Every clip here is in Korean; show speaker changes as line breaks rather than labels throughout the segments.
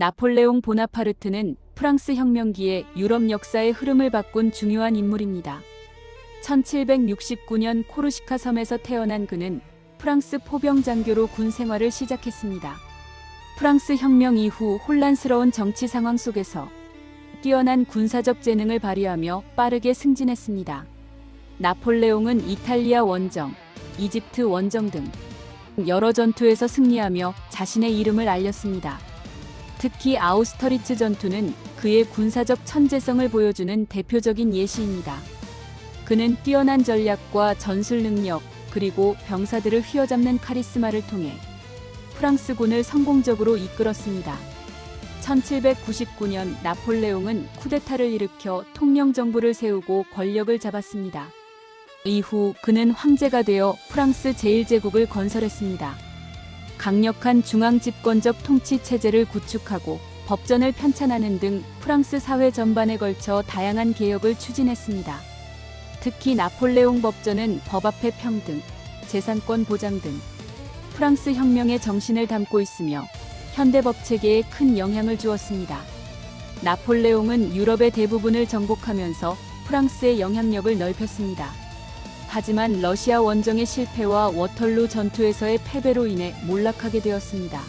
나폴레옹 보나파르트는 프랑스 혁명기에 유럽 역사의 흐름을 바꾼 중요한 인물입니다. 1769년 코르시카 섬에서 태어난 그는 프랑스 포병 장교로 군 생활을 시작했습니다. 프랑스 혁명 이후 혼란스러운 정치 상황 속에서 뛰어난 군사적 재능을 발휘하며 빠르게 승진했습니다. 나폴레옹은 이탈리아 원정, 이집트 원정 등 여러 전투에서 승리하며 자신의 이름을 알렸습니다. 특히 아우스터리츠 전투는 그의 군사적 천재성을 보여주는 대표적인 예시입니다. 그는 뛰어난 전략과 전술 능력, 그리고 병사들을 휘어잡는 카리스마를 통해 프랑스군을 성공적으로 이끌었습니다. 1799년 나폴레옹은 쿠데타를 일으켜 통영 정부를 세우고 권력을 잡았습니다. 이후 그는 황제가 되어 프랑스 제1제국을 건설했습니다. 강력한 중앙 집권적 통치 체제를 구축하고 법전을 편찬하는 등 프랑스 사회 전반에 걸쳐 다양한 개혁을 추진했습니다. 특히 나폴레옹 법전은 법 앞의 평등, 재산권 보장 등 프랑스 혁명의 정신을 담고 있으며 현대 법 체계에 큰 영향을 주었습니다. 나폴레옹은 유럽의 대부분을 정복하면서 프랑스의 영향력을 넓혔습니다. 하지만 러시아 원정의 실패와 워털루 전투에서의 패배로 인해 몰락하게 되었습니다.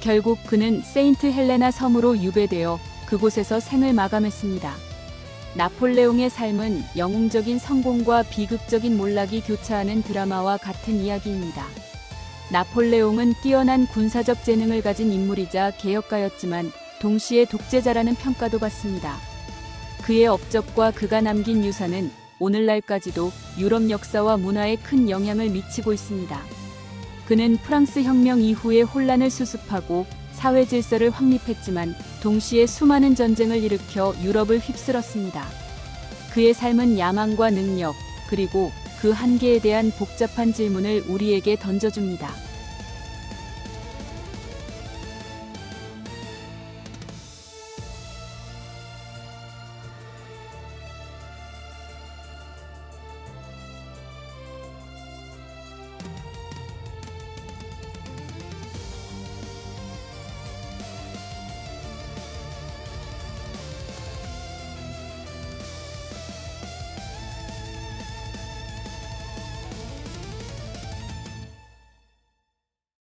결국 그는 세인트 헬레나 섬으로 유배되어 그곳에서 생을 마감했습니다. 나폴레옹의 삶은 영웅적인 성공과 비극적인 몰락이 교차하는 드라마와 같은 이야기입니다. 나폴레옹은 뛰어난 군사적 재능을 가진 인물이자 개혁가였지만 동시에 독재자라는 평가도 받습니다. 그의 업적과 그가 남긴 유산은 오늘날까지도 유럽 역사와 문화에 큰 영향을 미치고 있습니다. 그는 프랑스 혁명 이후의 혼란을 수습하고 사회 질서를 확립했지만 동시에 수많은 전쟁을 일으켜 유럽을 휩쓸었습니다. 그의 삶은 야망과 능력, 그리고 그 한계에 대한 복잡한 질문을 우리에게 던져줍니다.